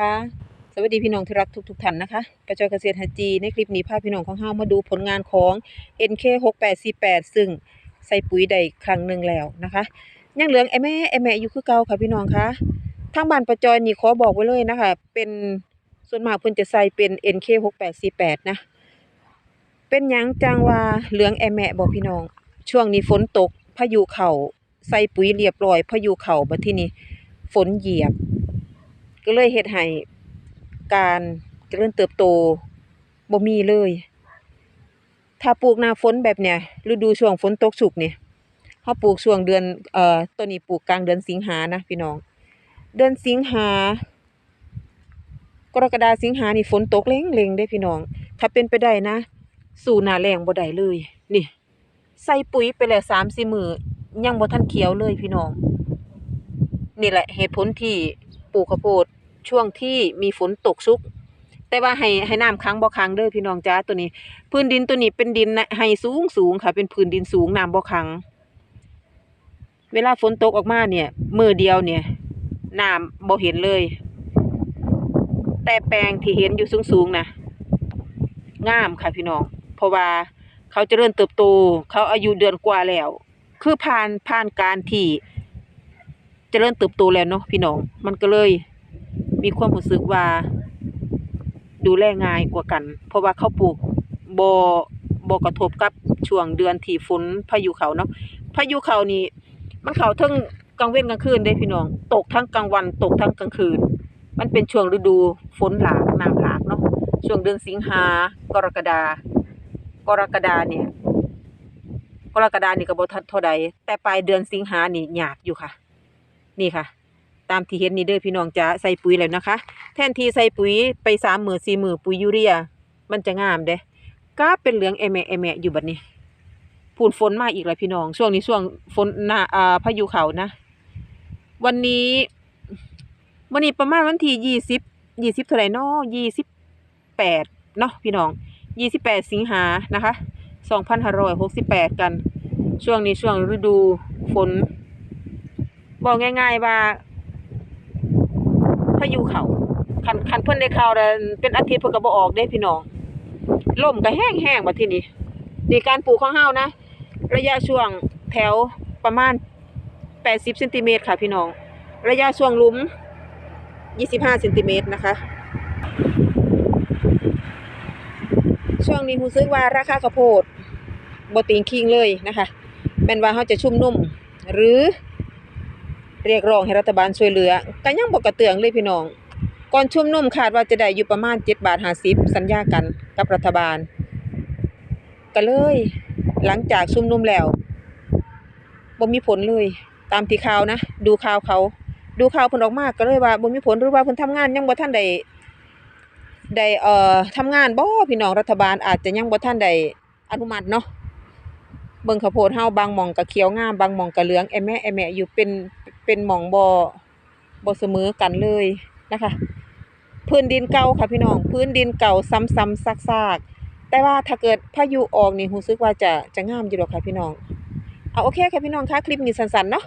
ค่ะสวัสดีพี่น้องที่รักทุกทุกๆท่านนะคะประจอยเกษตรฮัจจีในคลิปนี้พาพี่น้องของเฮามาดูผลงานของ NK 6848ซึ่งใส่ปุ๋ยได้ครั้งหนึ่งแล้วนะคะยังเหลืองไอแม่ไอแม่อยู่คือเก่าค่ะพี่น้องคะทางบ้านประจอยนี่ขอบอกไว้เลยนะคะ เป็นส่วนมากเพิ่นจะใส่เป็น NK 6848นะเป็นยังจังว่าเหลืองไอแม่บอกพี่น้อง ช่วงนี้ฝนตกพายุเข้าใส่ปุ๋ยเรียบร้อยพายุเข้าบัดที่นี้ฝนเหยียบ ก็เลยเฮ็ดให้การเจริญเติบโตบ่มีเลย ถ้าปลูกหน้าฝนแบบเนี้ยฤดูช่วงฝนตกชุกเนี่เฮาปลูกช่วงเดือนเอ่อตัวนี้ปลูกกลางเดือนสิงหานะพี่น้อง เดือนสิงหากรกฎาสิงหานี่ฝนตกเล็งๆเด้พี่น้อง ถ้าเป็นไปได้นะ สู่หน้าแล้งบ่ได้เลย นี่ ใส่ปุ๋ยไปแล้ว3-4มื้อยังบ่ทันเขียวเลยพี่น้อง นี่แหละเหตุผลที่ ปลูกข้าวโพดช่วงที่มีฝนตกชุก แต่ว่าให้ให้น้ำค้างบ่ค้างเด้อพี่น้องจ้าตัวนี้ พื้นดินตัวนี้เป็นดินนะให้สูงสูงค่ะ เป็นพื้นดินสูงน้ำบ่ค้างเวลาฝนตกออกมาเนี่ยมือเดียวเนี่ยน้ำบ่เห็นเลย แต่แปลงที่เห็นอยู่สูงๆนะงามค่ะพี่น้อง เพราะว่าเขาเจริญเติบโต เขาอายุเดือนกว่าแล้ว คือผ่านผ่านการที่ เจริญเติบโตแล้วเนาะพี่น้อง มันก็เลยมีความรู้สึกว่า ดูแลง่ายกว่ากัน เพราะว่าเขาปลูกบ่บ่กระทบกับช่วงเดือนที่ฝนพายุเขาเนาะพายุเขานี่มันเขาทั้งกลางเว้นกลางคืนเด้พี่น้อง ตกทั้งกลางวันตกทั้งกลางคืน มันเป็นช่วงฤดูฝนหลากน้ำหลากเนาะช่วงเดือนสิงหากรกฎากรกฎาเนี่ยกรกฎานี่ก็บ่ทันเท่าใดแต่ปลายเดือนสิงหานี่ยากอยู่ค่ะ นี่ค่ะ ตามที่เห็นนี่เด้อพี่น้องจะใส่ปุ๋ยแล้วนะคะ แทนที่ใส่ปุ๋ยไปสามหมื่นสี่หมื่นปุ๋ยยูเรีย มันจะงามเด้ก็เป็นเหลืองแอแมะแอแมอยู่บัดนี้พูนฝนมาอีกแล้วพี่น้อง ช่วงนี้ช่วงฝนหน้าอ่าพายุเขานะ วันนี้ วันนี้ประมาณวันที่ยี่สิบยี่สิบเท่าไหร่นาะยี่สิบแปดเนาะพี่น้องยี่สิบแปดสิงหานะคะสองพันห้าร้อยหกสิบแปดกัน ช่วงนี้ช่วงฤดูฝน บอกง่ายๆว่าพายุเขาคันคันเพิ่นได้ข่าวแล้วเป็นอาทิตย์เพิ่นก็บ่ออกเด้พี่น้องลมก็แห้งๆบัดทีนี้นี่การปลูกของเฮานะ ระยะช่วงแถวประมาณ80เซนติเมตรค่ะพี่น้อง ระยะช่วงลุม25เซนติเมตรนะคะ ช่วงนี้รู้สึกว่าราคาข้าวโพดบติงคิงเลยนะคะแม่นว่าเฮาจะชุ่มนุ่ม หรือ เรียกร้องให้รัฐบาลช่วยเหลือก็ยังบ่กระเตืองเลยพี่น้อง ก่อนชุมนุมคาดว่าจะได้อยู่ประมาณ7บาท50สัญญากันกับรัฐบาลก็เลย หลังจากชุมนุมแล้วบ่มีผลเลย ตามที่ข่าวนะ ดูข่าวเขา ดูข่าวเพิ่นออกมากก็เลยว่าบ่มีผลหรือว่าเพิ่นทำงานยังบ่ทันได้ได้เอ่อทำงานบ่พี่น้องรัฐบาลอาจจะยังบ่ทันได้อนุมัติเนาะ เบิ่งข้าวโพดเฮาบางหม่องก็เขียวงามบางหม่องก็เหลืองแอแมะแอแมะอยู่เป็นเป็นหม่องบ่บ่เสมอกันเลยนะคะ พื้นดินเก่าค่ะพี่น้อง พื้นดินเก่าซ้ำๆซากๆ แต่ว่าถ้าเกิดพายุออกนี่รู้สึกว่าจะจะงามอยู่ดอกค่ะพี่น้องเอาโอเคค่ะพี่น้องคะคลิปนี้สั้นๆเนาะ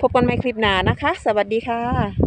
พบกันใหม่คลิปหน้านะคะ สวัสดีค่ะ